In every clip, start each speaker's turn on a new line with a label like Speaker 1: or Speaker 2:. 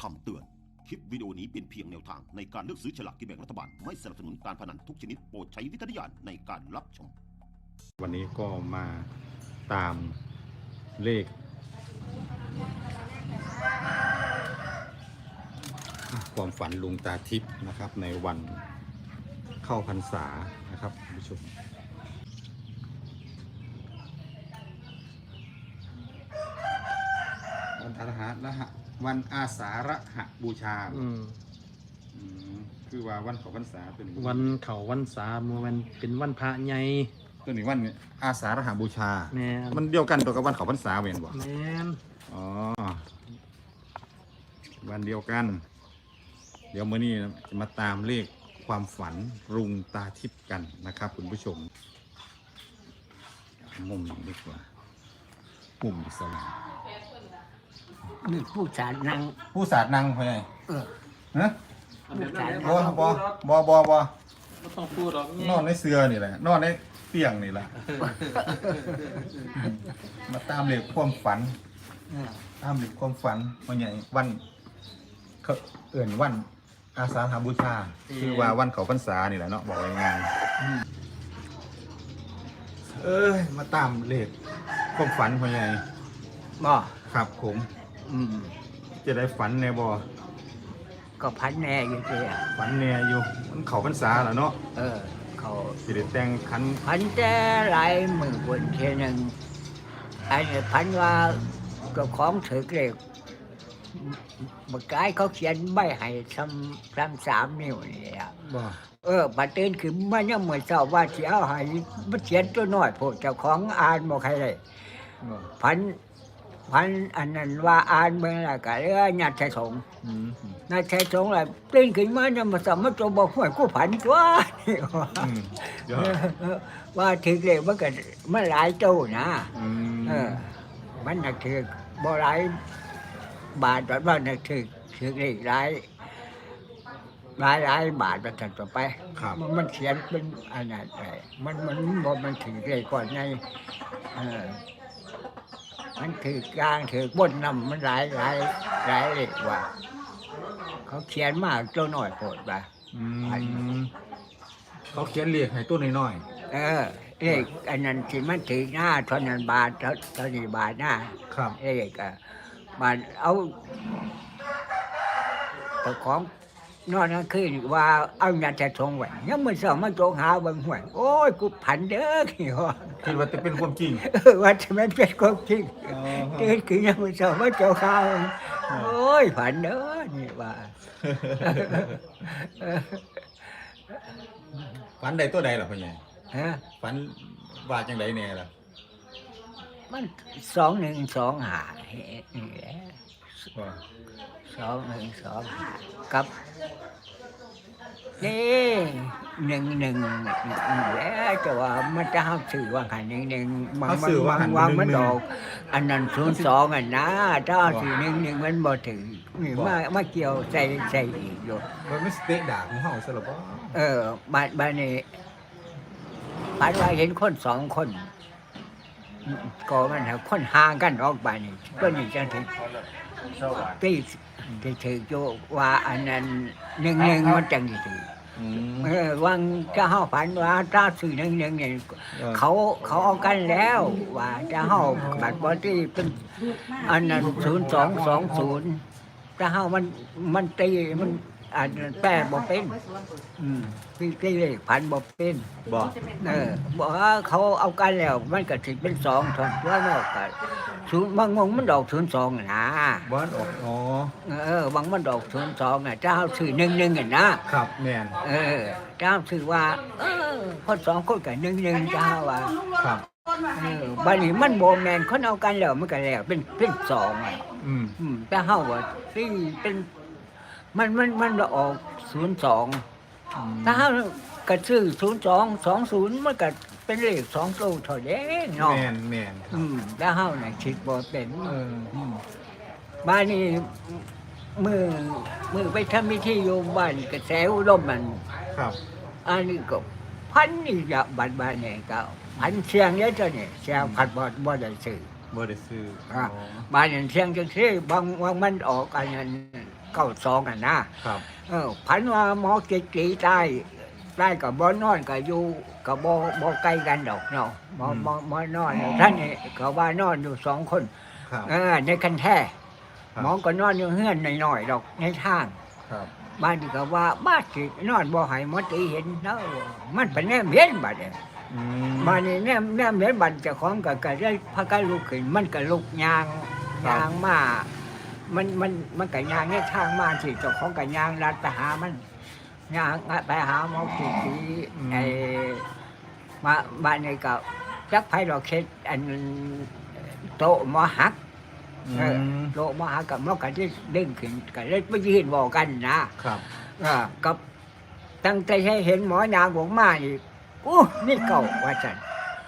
Speaker 1: คำเตือน คลิปวิดีโอนี้เป็นเพียงแนวทางในการเลือกซื้อฉลากกินแบ่งรัฐบาล ไม่สนับสนุนการพนันทุกชนิดโปรดใช้วิจารณญาณในการรับชม
Speaker 2: วันนี้ก็มาตามเลขความฝันลุงตาทิพย์นะครับ ในวันเข้าพรรษานะครับผู้ชมวันอาหาร ละหะวันอาสาฬหบูชา
Speaker 3: อืม
Speaker 2: อืมคือว่าวันเข้าพรรษาเป็น
Speaker 3: วันเขาวันสามวันเป็นวันพระใหญ่
Speaker 2: ตัวนี้วันอาสาฬหบูชา
Speaker 3: แม่น
Speaker 2: มันเดียวกันตัวกับวันเขาพรรษาเวียนบ่
Speaker 3: แม่น
Speaker 2: อ๋อ วันเดียวกัน เดี๋ยวมื่อนี้จะมาตามเลขความฝันรุงตาทิพย์กันนะครับคุณผู้ชม มุมนี้ดีกว่า มุมอิสลาม
Speaker 4: มีผู้สารนั่ง
Speaker 2: ผู้ศาสตร์นั่งไปไหน
Speaker 4: เออ
Speaker 2: ฮะ
Speaker 4: ผู้สาร
Speaker 2: บอบอบอบอบอ
Speaker 3: ไม่ต้องพูดหรอก
Speaker 2: นอนในเสือนี่แหละนอนในเตียงนี่แหละ มาตามเลขความฝัน
Speaker 4: เออ
Speaker 2: ตามหลักความฝันวันใหญ่วันเขาเอื่นวัน อาสาฬหบูชาคือว่าวันเขาพรรษานี่แหละเนาะบอกง่ายๆเอ้ยมาตามเลขความฝันพ่อใหญ่
Speaker 4: บ่
Speaker 2: ครับผม
Speaker 4: อืม
Speaker 2: จะได้ฝันแน่บ่
Speaker 4: ก็พันแน่อยู่เดีย
Speaker 2: ฝันแน่อยู่ มันเขาพรรษาแล้วเนาะ
Speaker 4: เออ เขา
Speaker 2: สิได้แต่งคัน
Speaker 4: พันแต่หลายหมื่นคนเทยหนึงอันนี้พันว่าเจ้าของถือเกล็กบกายเขาเขียนใบให้ซ้ำซ้ำสามนิ้วนี่อะ
Speaker 2: บ่
Speaker 4: เออบัดตื่นขึ้นมายังเหมือนเจ้าว่าสิเอาให้มันเขียนตัวน้อยโพดเจ้าของอ่านบ่ใครได้
Speaker 2: บ่
Speaker 4: พัน พันอันนั้นว่าอ่านเมื่อไหร่ก็เรื่องญาติชายสงฆ์
Speaker 2: อืม
Speaker 4: ญาติชายสงฆ์เลยตื่นขึ้นมาเนี่ยมาสมมาตัวบอกห่วยกูผันตัวนี่ว่า
Speaker 2: อืมเดี๋ยว
Speaker 4: ว่าถึงเลยมันก็มันหลายโจ้นะ
Speaker 2: อืม
Speaker 4: เออ มันนักถือบ่หลายบาทแบบว่านักถือถือเลยหลายหลายหลายบาทประกันต่อไป
Speaker 2: ครับ
Speaker 4: มันมันเขียนเป็นอันนั้นไปมันมันบ่มันถือเลยก่อนไงเออ มันถือกลางถือบนนำมันหลายหลายหลายเลยว่า เขาเขียนมาตัวหน่อยโปรดว่า
Speaker 2: อืมเขาเขียนเลขให้ตัวน้อย
Speaker 4: เออเลขอันนั้นที่มันถือหน้าเท่านั้นบาทเท่าเท่านี้บาทหน้า
Speaker 2: ๆครับ
Speaker 4: เลขอะมันเอาเจ้าของ นอนนั่นคือว่าเอาเงินจะทงไว้ยังมันสองมันโจงหาเบางห่วยโอ้ยกูผันเด้อขี้ว่า
Speaker 2: คิดว่าจะเป็นความจริง
Speaker 4: เออว่าจะมันเป็นความจริงตื่นขึ้นยังมันสองมันโจงหาโอ้ยผันเด้อนี่ว่า
Speaker 2: ฝันใดตัวใดล่ะพ่อใหญ่
Speaker 4: ฮะ
Speaker 2: ฝันว่าจังไดแน่ล่ะ
Speaker 4: มันสองหนึ่งสองหาเฮ็ดนี่แหละ
Speaker 2: ว่า
Speaker 4: สองหนึ่งสองกับนี่หนึ่งหนึ่งแหละแต่ว่ามันจะห้ามสื่อว่าหันหนึ่งหนึ่งมันมันมันวางมันดอก อันนั้นศูนย์สองอันนะถ้าเอาสี่หนึ่งหนึ่งมันบ่ถึงนี่มามาเกี่ยวใส่ใส่อีกอยู่
Speaker 2: มันไม่สเตะด่าของเฮาซะหรอบ่
Speaker 4: เออบ้านบ้านนี้บ้านว่าเห็นคนสองคนก็มันหาคนห่างกันออกบ้านนี่ก็นี่จังถึง ตีที่ถืออยู่ว่าอันนั้นหนึ่งหนึ่งมันจังสิถือ
Speaker 2: อืม
Speaker 4: เออวังจะเฮาฝันว่าถ้าสื่อหนึ่งหนึ่งเนี่ยเขาเขาเอากันแล้วว่าจะเฮาบัตรบอดี้เป็นอันนั้นศูนย์สองสองศูนย์จะเฮามันมันตีมัน อันนั้นแปลบ่เป็นอืมพี่ตีเลขพันบ่เป็น
Speaker 2: บ่
Speaker 4: เออบอกว่าเขาเอากันแล้วมันก็สิเป็นสองทนว่านอกกันศูนย์บางมงมันดอกศูนย์สองนะ
Speaker 2: บ่อนออกอ๋อ
Speaker 4: เออบางมันดอกศูนย์สองอะเจ้าซื้อหนึ่งหนึ่งอะนะครับ
Speaker 2: แม่น
Speaker 4: เออเจ้าซื้อว่า เออคนสองคนกับหนึ่งหนึ่งเจ้าว่า
Speaker 2: ครับ
Speaker 4: เออบัดนี้มันโบแมนคนเอากันแล้วมันก็แล้วเป็นเป็นสองอะ
Speaker 2: อืม
Speaker 4: อืมแต่เฮาว่าที่เป็น มันมันมันออกศูนย์สองถ้าเฮากระซื้อศูนย์สองสองศูนย์มันก็เป็นเลขสองตัวเท่าเด้เนาะ
Speaker 2: แม่นแม่นครับ
Speaker 4: อืมแล้วเฮาน่ะคิดบ่เป็น
Speaker 2: เออ
Speaker 4: มบ้านนี้มือมือไปทำพิธีอยู่บ้านกระแสอุดมมัน
Speaker 2: ครับ
Speaker 4: อันนี้ก็พันนี่จะบ้านบ้านนี่ก็พันเสียงเยอะจ้ะนี่เสียงพันบ่บ่ได้ซื้อ
Speaker 2: บ่ได้ซื้อ
Speaker 4: อะ
Speaker 2: อ๋อ
Speaker 4: บ้านนั้นเสียงจังซี่บางบางมันออกอันนั้น เก้าสองอะนะครับ เออพันว่าหมอเกจีใต้ใต้กับบ่นอนก็อยู่กับบ่บ่ใกล้กันดอกเนาะหมอหมอหมอนอนท่านนี่ก็ว่านอนอยู่สองคน
Speaker 2: ครับ
Speaker 4: เออในคันแท้
Speaker 2: ครับ
Speaker 4: หมอก็นอนอยู่เฮือนหน่อยๆดอกในทาง
Speaker 2: ครับ
Speaker 4: บ้านนี่ก็ว่าบ้านสินอนบ่ให้หมอตีเห็นเนาะมันเป็นแนมเห็นบัดเนี่ย
Speaker 2: อืม
Speaker 4: บ้านนี้แนมแนมเห็นบัดเจ้าของก็ก็ได้พากันลุกขึ้นมันก็ลุกยาง
Speaker 2: ครับ
Speaker 4: ยางมา มันมันมันก็ยางในทางมาที่เจ้าของก็ยางลัดไปหามันยางไปหาหมอผีผีไอ้มาบ้านนี้ก็จักไผดอกเฮ็ดอันโตะหมอหัก
Speaker 2: อื
Speaker 4: เออ
Speaker 2: ม
Speaker 4: โลมาหากับมันก็ได้ดึงขึ้นก็เลยไปยืนบอกกันนะครับเออกับตั้งใจให้เห็นหมอยางบอกมาอีกอู้นี่เก่าว่าจัน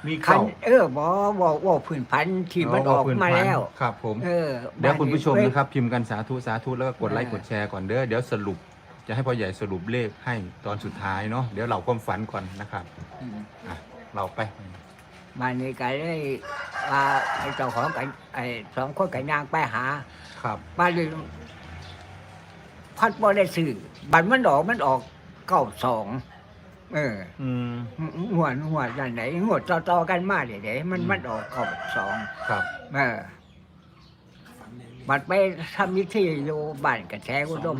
Speaker 2: มี
Speaker 4: คั
Speaker 2: เข่าน
Speaker 4: เออหมอบอกว่าพื้นพันธุ์ที่มันออกมาแล้ว
Speaker 2: ครับผม
Speaker 4: เออ
Speaker 2: เดี๋ยวคุณผู้ชม
Speaker 4: บ้า
Speaker 2: นะครับพิมพ์กันสาธุสาธุแล้วก็กดไลค์
Speaker 4: เออ
Speaker 2: กดแชร์ก่อนเด้อเดี๋ยวสรุป จะให้พ่อใหญ่สรุปเลขให้ตอนสุดท้ายเนาะเดี๋ยวเราความฝันก่อนนะครับ
Speaker 4: อืม
Speaker 2: อะเราไป
Speaker 4: มานี่ก็เลยว่าไอ้เจ้าของกันไอ้สองคนกันยางไปหา
Speaker 2: ครับ
Speaker 4: มาเลยพัดบ่ได้ซื้อบัตรมันออกมันออกเก้าสอง เออ
Speaker 2: อืม
Speaker 4: งวดงวดอันไหนงวดต่อๆกันมาเดี๋ยวมัน
Speaker 2: อืม
Speaker 4: มันออกเก้าสอง
Speaker 2: ครับ
Speaker 4: เออบัดไปทำพิธีอยู่บ้านกระแสอุดม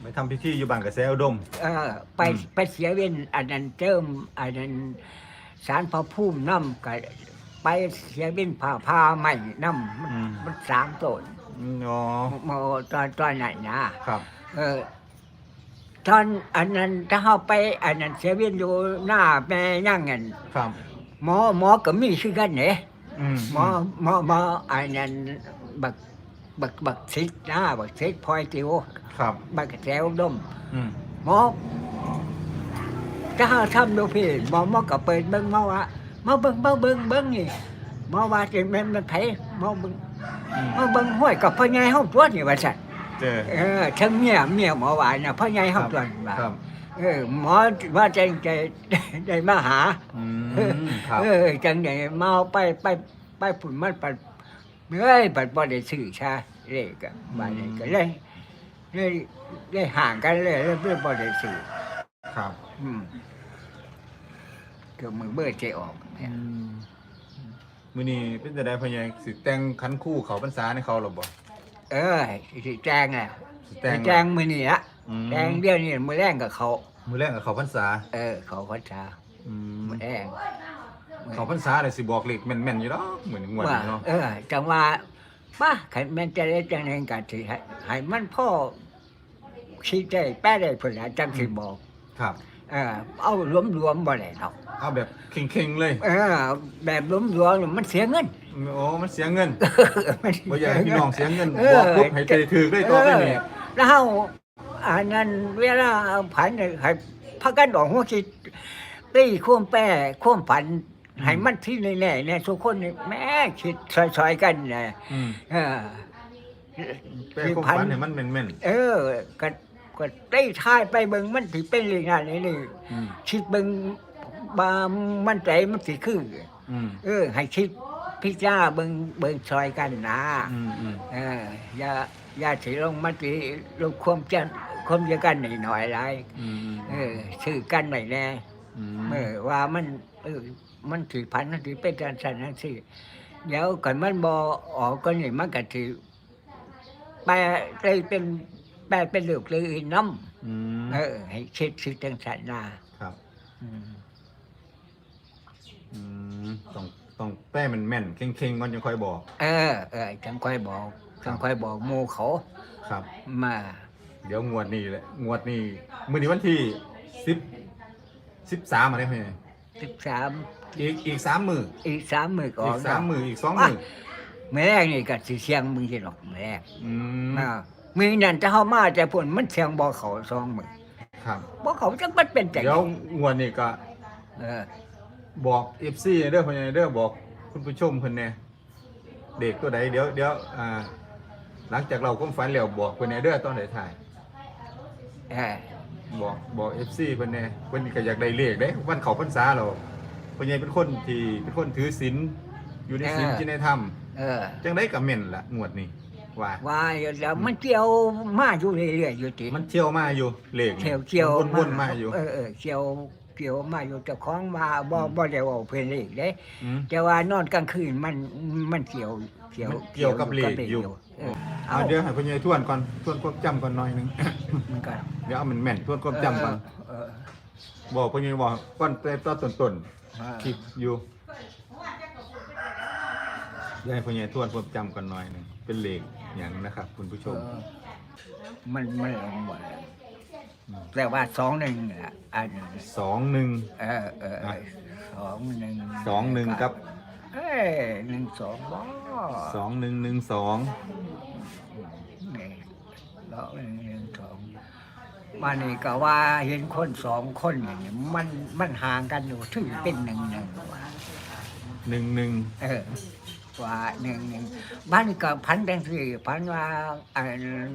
Speaker 2: ไปทำพิธีอยู่บ้านกับแซอุดม
Speaker 4: เออ ไป
Speaker 2: อืม
Speaker 4: ไปเสียเว้นอันนั้นเจิมอันนั้นสารพระภูมิน้ำก็ไปเสียเว้นผ่าผ้าใหม่น้ำมัน
Speaker 2: อืม
Speaker 4: มันสามต้น
Speaker 2: อืมอ๋อ
Speaker 4: โมตอนตอนไหนนะ
Speaker 2: ครับ
Speaker 4: เออ ตอนอันนั้นถ้าเขาไป อันนั้นเสียเว้นอยู่หน้าแม่ย่างเงิน
Speaker 2: ครับ
Speaker 4: หมอหมอก็มีคือกันเนี่ย
Speaker 2: อืม
Speaker 4: หมอหมอหมออันนั้นบักบักบักซิดนะบักซิดพลอยติว
Speaker 2: ครับ
Speaker 4: บักแถวดม
Speaker 2: อืม
Speaker 4: หมอถ้าทำดูพี่หมอหมอก็เปิดเบิ้งหมอว่าหมาเบิ้งมาเบิ้งเบิ้งนี่หมอว่าจะแม่นมันไผหมอเบิ้ง
Speaker 2: อืม
Speaker 4: หมอเบิ้งห้วยกับพ่อใหญ่เฮาตัวนี่ว่าซั่น
Speaker 2: เจอ
Speaker 4: เออทั้งเมียเมียหมอว่าน่ะพ่อใหญ่เฮาตัวนี่ว่า
Speaker 2: ครับ
Speaker 4: เออหมอว่าจังใจได้มาหา
Speaker 2: อืมครับ
Speaker 4: เออจังไดมาเอาไปไปไปผุนมันปัดเอ้ยปัดบ่ได้ซื้อชาเลขอะมาเลยก็เลยเลยเลยห่างกันเลยเลยเลยบ่ได้ซื้อ
Speaker 2: ครับ
Speaker 4: อืมเกือบมือเบิดใจออกเนี่ย
Speaker 2: มื้อนี้เป็นจะได้พ่อใหญ่สิแต่งคันคู่เขาพรรษาในเขาหรอบ่
Speaker 4: เออสิแจ้งอะ
Speaker 2: สิ
Speaker 4: สิ
Speaker 2: แต่ง
Speaker 4: แจ้งมื้อนี้ละ
Speaker 2: อืม
Speaker 4: แจ้งเดี๋ยวนี้มื้อแรงกับเขา
Speaker 2: มื้อแรกกับเขาพรรษา
Speaker 4: เออ เขาพัชา
Speaker 2: อืม
Speaker 4: มื้อแรง
Speaker 2: เขาพรรษาเลยสิบอกเลขแม่นๆอยู่ดอกเหมือนงวด
Speaker 4: ว่า
Speaker 2: นี้เนาะ
Speaker 4: เออจังว่าป้าขันแม่นจะได้จังได๋ก็สิให้ให้มันพ่อคิดได้แป้ได้พุ่นล่ะจังสิบอก
Speaker 2: ครับ
Speaker 4: เออเอารวมๆบ่ได้ดอก
Speaker 2: เอาแบบเข่งๆเลย
Speaker 4: เออแบบรวมๆมันเสียเงิน
Speaker 2: โอ้มันเสียเงิน
Speaker 4: มัน
Speaker 2: บ่อยากให้พี่น้องเสียเงิน
Speaker 4: เอ
Speaker 2: บอก
Speaker 4: อ
Speaker 2: ปุ๊บให้ใจถือได้ตัวไปนี่
Speaker 4: เออแล้วเฮาอันนั้นเวลาผันเนี่ยให้พากันออกหัวคิดตีควมแป้ควมผันให้มันที่แน่ๆเนี่ยทุกคนนี่แม่คิดซอยๆกันนะ
Speaker 2: อืม
Speaker 4: เออ
Speaker 2: แปลความฝันให้มันแม่น
Speaker 4: เออก็ก็ได้ทายไปเบิ่งมันสิเป็นเรื่องอะไรนี่
Speaker 2: ๆอืม
Speaker 4: คิดเบิ่ง บามันใจมันสิคือ
Speaker 2: อืม
Speaker 4: เออ ให้คิดพิจารณาเบิ่งเบิ่งซอยกันนะ
Speaker 2: อืมอืม
Speaker 4: เอออย่าอย่าสิลงมาติลงความจันความเดียวกันหน่อยหน่อยไร
Speaker 2: อืม
Speaker 4: เออซื้อกันหน่อยแน่
Speaker 2: อืม
Speaker 4: เออว่ามันเออมันถือพันมันถือเป็นการสั่นนั่นสิเดี๋ยวกันมันบอออกก็นี่มันก็ถือแปลเลยเป็นแปลเป็นลูกเลยน้
Speaker 2: อืมำ
Speaker 4: เออให้คิดซื้อจังสันนา
Speaker 2: ครับ
Speaker 4: อืม
Speaker 2: อืมต้องต้องแป้มันแม่นเข่งๆก่อนจะค่อยบอก
Speaker 4: เออเออจังค่อยบอกจังค่อยบอกหมูเขา
Speaker 2: ครับ
Speaker 4: มา
Speaker 2: เดี๋ยวงวดนี้แหละงวดนี้มื้อนี้วันที่สิบสิบสามอะไรเพื่อน
Speaker 4: สิบสาม
Speaker 2: อีกอีกสามมือ
Speaker 4: อีกสามมือก่อ
Speaker 2: อี
Speaker 4: น
Speaker 2: กสามมืออีกสอง
Speaker 4: อะ
Speaker 2: มือ
Speaker 4: เมื่อแรกนี่ก็สิเสียงมึงสิหรอกเมื่อแรก
Speaker 2: อืม
Speaker 4: อ่ามีนั่นจะเข้ามาแต่ผลมันเสียงบ่เขาสองมือ
Speaker 2: ครับ
Speaker 4: บ่เขาจังมันเป็นใจ
Speaker 2: เดี๋ยวงวดนี้ก็
Speaker 4: เออ
Speaker 2: บอกเอฟซีเด้อเพื่อนเด้อบอกคุณผู้ชมเพิ่นแน่เด็กตัวใดเดี๋ยวเดี๋ยวอ่าหลังจากเราความฝันแล้วบอกเพิ่นแน่เด้อตอนไหนถ่าย
Speaker 4: เออ
Speaker 2: บอกบอกเอฟซีเพิ่นแน่เพิ่นก็อยากได้เลขเด้วันเขาพรรษาเราเพิ่นใหญ่เป็นคนที่เป็นคนถือศีลอยู่ในศีล
Speaker 4: เออ
Speaker 2: ที่ในธรรม
Speaker 4: เออ
Speaker 2: จังได้ก็แม่นละงวดนี้ว่า
Speaker 4: ว่าแล้วมันเกี่ยวมาอยู่เรื่อยๆอยู่ติ
Speaker 2: มันเที่ยวมาอยู่เลขนี่
Speaker 4: เที่ยวเกี่ยว
Speaker 2: มันวนๆมาอยู่
Speaker 4: เออเออเกี่ยว เกี่ยวมาอยู่เจ้าของมาบ่บ่ได้เว่าเพิ่นเลขเด้
Speaker 2: อืม
Speaker 4: แต่ว่านอนกลางคืนมันมันเกี่ยวเกี่ยว
Speaker 2: มันเกี่ยวกับเลขอยู่
Speaker 4: เออ
Speaker 2: เอาเดี๋ยวให้พ่อใหญ่ทวนก่อนทวนความจำก่อนหน่อยหนึง
Speaker 4: มันก็
Speaker 2: เดี๋ยวเอามันแม่นทวนความจำก่อน
Speaker 4: เออ
Speaker 2: บอกพ่อใหญ่บอกก่อนแต่ตอนต้น
Speaker 4: เออ
Speaker 2: ๆคลิปอยู่เดี๋ยวให้พ่อใหญ่ทวนความจำก่อนหน่อยหนึงเป็นเลขอย่างนะครับ คุณผู้ชม
Speaker 4: เออมันมันลงหมดแล้ว แต่ว่าสองหนึ่งอะอันนั้น
Speaker 2: สองหนึ่ง
Speaker 4: เออเออเออสองหนึ่ง
Speaker 2: สองหนึ่งครับ
Speaker 4: เอ้ยหนึ่งสองบ่
Speaker 2: สองหนึ่งหนึ่งสอง
Speaker 4: นี่สองหนึ่งหนึ่งสองมานี่ก็ว่าเห็นคนสองคนอย่างนี้มันมันห่างกันอยู่ถึงเป็นหนึ่งหนึ่งว่า
Speaker 2: หนึ่งหนึ่ง
Speaker 4: เออว่าหนึ่งหนึ่งบ้านก็พันแดงสี่พันว่าอัน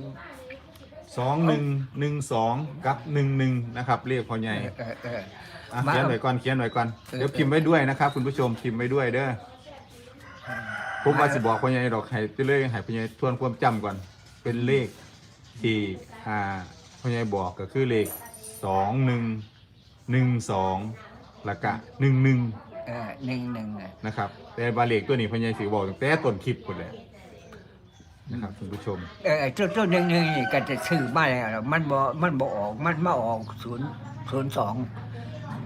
Speaker 2: สองหนึ่งหนึ่งสองกับหนึ่งหนึ่งนะครับเรียกพ่อใหญ่
Speaker 4: เออเออ
Speaker 2: อะ
Speaker 4: มา
Speaker 2: เขียนไว้ก่อนเขียนไว้ก่อน
Speaker 4: เออ
Speaker 2: เดี๋ยวพิมพ์ไว้ด้วยนะครับคุณผู้ชมพิมพ์ไว้ด้วยเด้อผมว่าสิบอกพ่อใหญ่ดอกให้ไปเลยให้พ่อใหญ่ทวนความจำก่อน เป็นเลขที่อ่าพ่อใหญ่บอกก็คือเลขสองหนึ่งหนึ่งสองแล้วก็หนึ่งหนึ่ง
Speaker 4: เออหนึ่งหนึ่งอะ
Speaker 2: นะครับแต่บาเลขตัวนี้พ่อใหญ่สิบอกตั้งแต่ต้นคลิปหมดเลย นะครับคุณผู้ชม
Speaker 4: เออตัวตัวหนึ่งหนึ่งนี่ก็จะซื้อมาแล้วล่ะมันบ่มันบ่ออกมันมาออกศูนย์ศูนย์สอง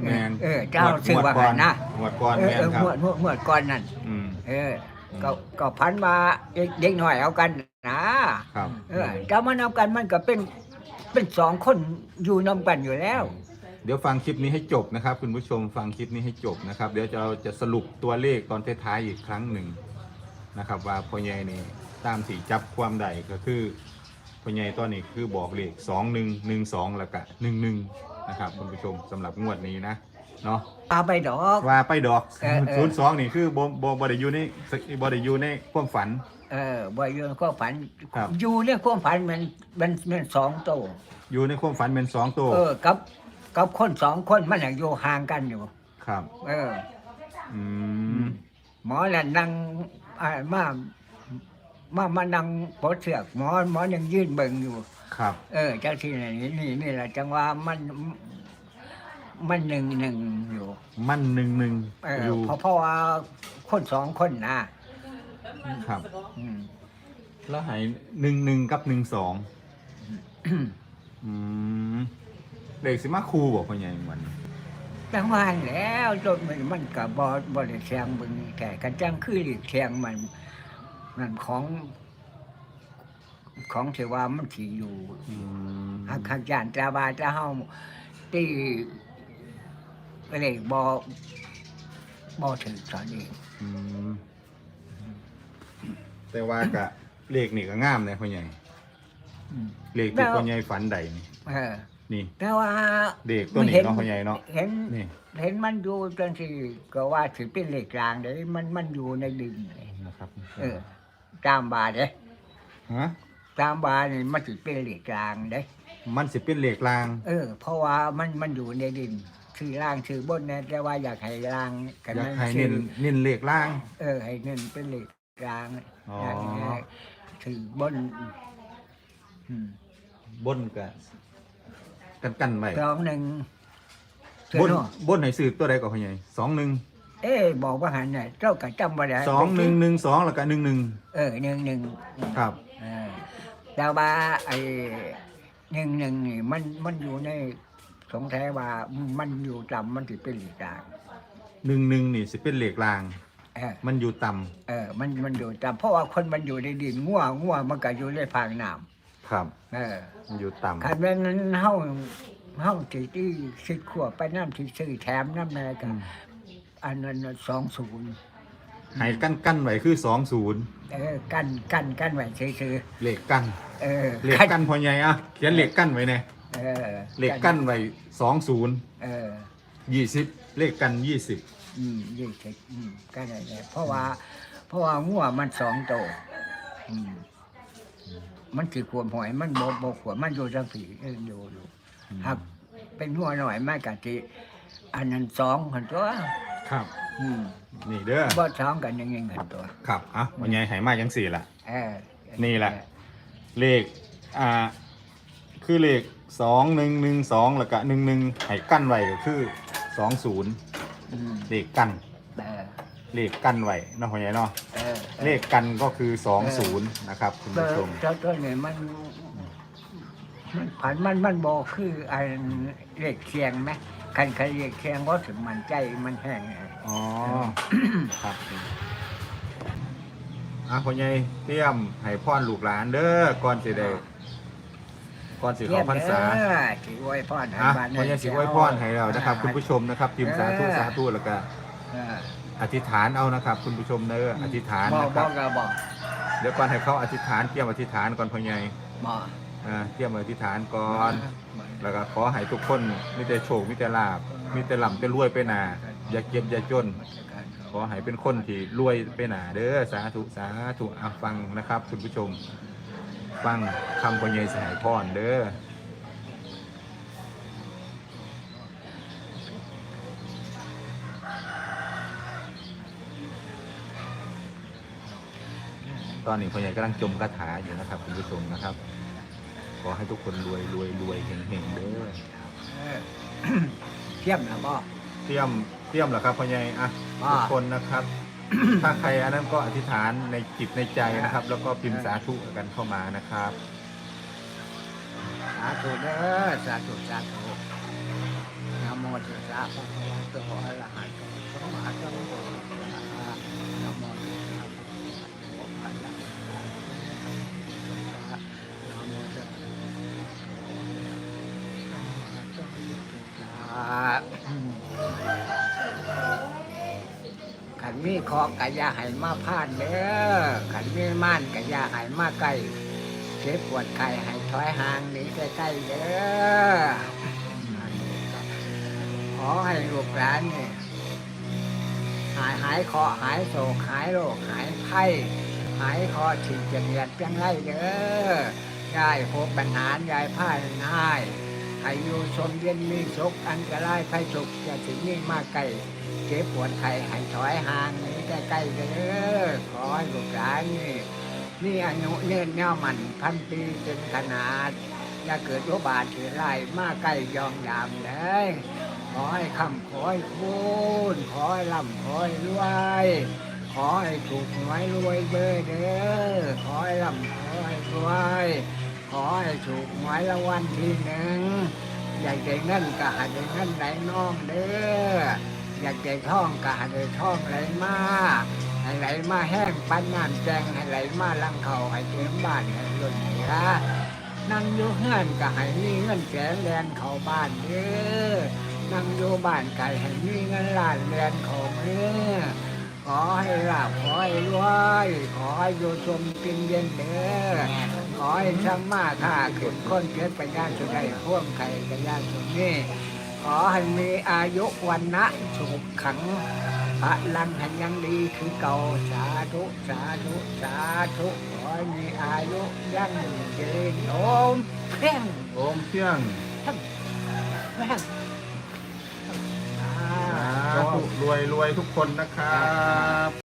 Speaker 2: แมน
Speaker 4: เออเจ้าซื้อว่าหันนะ
Speaker 2: หมวดก่อน
Speaker 4: เอ
Speaker 2: แม
Speaker 4: อนเออ
Speaker 2: ครับ
Speaker 4: หมวดหมวดหมวดก่อนนั่น
Speaker 2: อืม
Speaker 4: เออ ก็ก็พันมาเด็กเด็กหน่อยเอากันนะครับ เออถ้ามันเอากันมันก็เป็นเป็นสองคนอยู่นำกันอยู่แล้ว
Speaker 2: เดี๋ยวฟังคลิปนี้ให้จบนะครับ คุณผู้ชมฟังคลิปนี้ให้จบนะครับ เดี๋ยวจะเราจะสรุปตัวเลขตอนท้ายๆอีกครั้งหนึ่งนะครับ ว่าพ่อใหญ่นี่ ตามสีจับความใดก็คือพ่อใหญ่ตัวนี้คือบอกเลขสองหนึ่งหนึ่งสองแล้วก็หนึ่งหนึ่งนะครับคุณผู้ชมสำหรับงวดนี้นะเนาะ
Speaker 4: ปาไปดอก
Speaker 2: ว่าไปดอก
Speaker 4: เออเออ
Speaker 2: ศูนย์สองนี่คือบ่บ่บ่ได้อยู่ในบ่ได้อยู่ในความฝัน
Speaker 4: เออบ่อยู่ในความฝัน
Speaker 2: ครับ
Speaker 4: อยู่ในความฝันมันมันมันสองโตว
Speaker 2: อยู่ในความฝันเป็นสองตัว
Speaker 4: เออกับกับคนสองคนมันยังอยู่ห่างกันอยู่
Speaker 2: ครับ
Speaker 4: เออ
Speaker 2: อืม
Speaker 4: หมอน่ะนั่งอ่ามา มามานั่งปลดเสือกหมอหมอยังยืนเบิ่งอยู่
Speaker 2: ครับ
Speaker 4: เออจังที่นี่นี่นี่แหละจังว่ามันมันหนึ่งหนึ่งอยู่
Speaker 2: มันหนึ่งหนึ่ง
Speaker 4: เออ
Speaker 2: อยู่
Speaker 4: เพราะเพราะว่าคนสองคนนะครับ อืม
Speaker 2: แล้วหายหนึ่งหนึ่งกับหนึ่งสองอืมเด็กสิมาครูบอกพ่อใหญ่เหมือน
Speaker 4: จังหวะแล้วจนมันมันกับบอบริเสียงเบึงแต่กันจังคือหลีกเสียงมัน มันของ ของเทว่ามันสีอยู่
Speaker 2: อืม
Speaker 4: หากขยานตราบาจะเฮาที่อะไรบอบอถึงตอนนี้
Speaker 2: อืมแต่ว่ากะเลขนี่ก็งามเลยพ่อใหญ่
Speaker 4: อืม
Speaker 2: เลขที่พ่อใหญ่ฝันใดนี่
Speaker 4: เออ
Speaker 2: นี่
Speaker 4: แต่ว่า
Speaker 2: เด็กตัวนี้เนาะพ่อใหญ่เนาะ
Speaker 4: เห็น
Speaker 2: นี่
Speaker 4: เห็นมันอยู่จังสี่ก็ว่าถือเป็นเหล็กกลางเด้มันมันอยู่ในดินเลย
Speaker 2: นะครับ
Speaker 4: เออ ตามบาเด้
Speaker 2: ฮะ
Speaker 4: ตามบานี่มันถือเป็นเหล็กกลางเด้
Speaker 2: มันสิเป็นเลขลาง
Speaker 4: เออ เพราะว่ามันมันอยู่ในดินชื่อล่างชื่อบนนะแต่ว่าอยากให้ล่างกัน
Speaker 2: อยาก
Speaker 4: นั้น
Speaker 2: ให้
Speaker 4: ชื่
Speaker 2: เน้นเน้นเลขล่าง
Speaker 4: เออ ให้เน้นเป็นเหล็กกลาง
Speaker 2: อ๋อ
Speaker 4: อยากให้ชื่อบนอืม
Speaker 2: บนกะกันกันไว้
Speaker 4: สองหนึ่ง
Speaker 2: บน
Speaker 4: เนาะ
Speaker 2: บนไหนซื้อตัวใดก็พ่อใหญ่สองหนึ่ง
Speaker 4: เอ๊ะบอกว่าหันเนี่ยเจ้าก็จำบ่ได้
Speaker 2: สองหนึ่งหนึ่งสองแล้วก็หนึ่งหนึ่ง
Speaker 4: เออหนึ่งหนึ่ง
Speaker 2: ครับ
Speaker 4: เออแต่ว่าไอ้หนึ่งหนึ่งนี่มันมันอยู่ในสงสัยว่ามันอยู่ต่ำมันถือเป็นหลีกกลาง
Speaker 2: หนึ่งหนึ่งนี่สิเป็นเลขลาง
Speaker 4: เออ
Speaker 2: มันอยู่ต่
Speaker 4: เออมันมันอยู่ต่ำเพราะว่าคนมันอยู่ในดินง่วง่วมันก็อยู่ในผางน้ำ
Speaker 2: ครับำ
Speaker 4: เออ
Speaker 2: มันอยู่ต่ำ
Speaker 4: คันแม่นั้นเฮาเฮาที่ที่สิขวบไปน้ำที่ซื้อแถมน้ำอะไรกัน อันนั้นสองศูนย์
Speaker 2: ให้กั้นกั้นไว้คือสองศูนย์
Speaker 4: เออกันกันกันไว้ซื้อ
Speaker 2: เลขกั้น
Speaker 4: ๆเออ
Speaker 2: เลขกั้นพ่อใหญ่อะเขียนเลขกั้นไว้เนี่ย
Speaker 4: เออ
Speaker 2: เลขกั้นไว้สองศูนย์
Speaker 4: เออ
Speaker 2: ยี่สิบเลขกันยี่สิบ
Speaker 4: อืมยี่สิบอืมก็ได้แหละเพราะว่า เพราะว่างัวมันสองโตวอืมมันถือขวมหอยมันบกบกขวมมันอยู่จังผีเอออยู่อยู่หักเป็นงัวหน่อยมากกะทิอันนั้นสองหันตัว
Speaker 2: ครับ
Speaker 4: อืม
Speaker 2: นี่เด้อ
Speaker 4: บ่สองกันยังยังหันตัว
Speaker 2: ครับอะพ่อใหญ่ให้มาจังสี่ล่ะ
Speaker 4: เออ
Speaker 2: นี่แหละ เลขอ่าคือเลขสองหนึ่งหนึ่งสองแล้วก็หนึ่งหนึ่งให้กั้นไว้ก็คือสองศูนย์
Speaker 4: อืม
Speaker 2: เลขกั้น
Speaker 4: เออ
Speaker 2: เลขกั้นไว้เนาะพ่อใหญ่เนาะ
Speaker 4: เออ
Speaker 2: เลขกันก็คือสองศูนย์นะครับคุณ
Speaker 4: เจ้า
Speaker 2: ผู้ชม
Speaker 4: เจ้าตัวนี้มันมันผันมันมันบอกคืออันเลขเคียงไหม คันคันเลขเคียงก็ถึงมันใจมันแห้ง
Speaker 2: อ๋อ ครับอะพ่อใหญ่เตรียมให้พ่อนลูกหลานเด้อก่อนสิได้ก่อนสิเข้าพรรษา
Speaker 4: เออสิไว้พ่อให้
Speaker 2: อะ
Speaker 4: บ้าน
Speaker 2: พ่อใหญ่สิไว้พรให้เรานะครับ คุณผู้ชมนะครับพิมพ์สาธุสาธุแล้วก็
Speaker 4: เออ
Speaker 2: อธิษฐานเอานะครับ คุณผู้ชมเด้ออธิษฐาน
Speaker 4: บอก
Speaker 2: นะค
Speaker 4: บ
Speaker 2: รั
Speaker 4: อบ กก็บอก
Speaker 2: เดี๋ยวก่อนให้เขาอธิษฐานเตรียมอธิษฐานก่อนพ่อใหญ่
Speaker 4: บอก
Speaker 2: อ่าเตรียมอธิษฐานก่อน แล้วก็ขอให้ทุกคนมีแต่โชคมีแต่ลาบมีแต่หล่ำแต่รวยไปหนาอย่าเก็บอย่าจน ขอให้เป็นคนที่รวยไปหนาเด้อสาธุสาธุอะฟังนะครับคุณผู้ชม ฟังคำพญายสายพรเด้อตอนนี้พญายกำลังจมคาถาอยู่นะครับคุณผู้ชมนะครับ ขอให้ทุกคนรวยรวยรวยเฮงเฮงเด้อ
Speaker 4: เออเทียมนะบอก
Speaker 2: เตรียมเตรียมเหรอครับพ่อใหญ่อะ
Speaker 4: ว่า
Speaker 2: ทุกคนนะครับ ถ้าใครอันนั้นก็อธิษฐานในจิตในใจนะครับ แล้วก็พิมพ์สาธุกันเข้ามานะครับ
Speaker 4: สาธุเด้อสาธุสาธุนะโมตัสสะภะคะวะโตอะระหะโต ขอกะยาให้มาพานเด้อขันมีม่านกะยาให้มาใกล้เจ็บปวดไข้ให้ถอยห่างหนีใกล้ๆเด้อขอให้ลูกหลานนี่หายหายเคราะห์หายโศกหายโรคหายไข้หายคอฉีดเจียดเพียงไรเด้อยายพบปัญหายายพ่ายง่ายให้อยู่ชมเย็นมีสุขอันตรายภัยสุขจะถึงนี่มาใกล้เจ็บปวดไข้ให้ถอยห่าง หนีใกล้ๆเด้อขอให้ลูกหลานนี่มีอายุเนิ่นยาวมันพันปีเป็นขนาด อย่าเกิดโรบาดเถือไรมาใกล้ยองยามเลยขอให้คำขอให้คุณขอให้ร่ำขอให้รวย ขอให้ถูกหวยรวยเบอร์เด้อขอให้ร่ำขอให้รวย ขอให้ถูกหวยรางวัลที่หนึ่งอยากได้เงินก็หาได้เงินไหลน้องเด้อ อยากได้ทองก็หาได้ทองไหลมาให้ไหลมาแห้งปั้นน้ำแจงให้ไหลมาลังเขาให้เต็มบ้านให้ล้นเหลือนั่งอยู่เฮือนก็ให้มีเงินแสนแลนเข้าบ้านเด้อนั่งอยู่บ้านไก่ให้มีเงินล้านแลนเข้าเมือขอให้ลาบขอให้รวยขอให้อยู่ชมกินเย็นเด้อขอให้สมมาท่าขึ้นคนเกิดไปย่าสุดใดพ่วงไข่ไปย่าสุดนี้ ขอให้มีอายุวันนะสุขขังพลังแห่งยังดีคือเก่าสาธุสาธุสาธุขอให้มีอายุยั่งยืนโอมเพ่ง
Speaker 2: โอมเที่ยง
Speaker 4: เพ่ง
Speaker 2: สาธุรวยรวยทุกคนนะครับ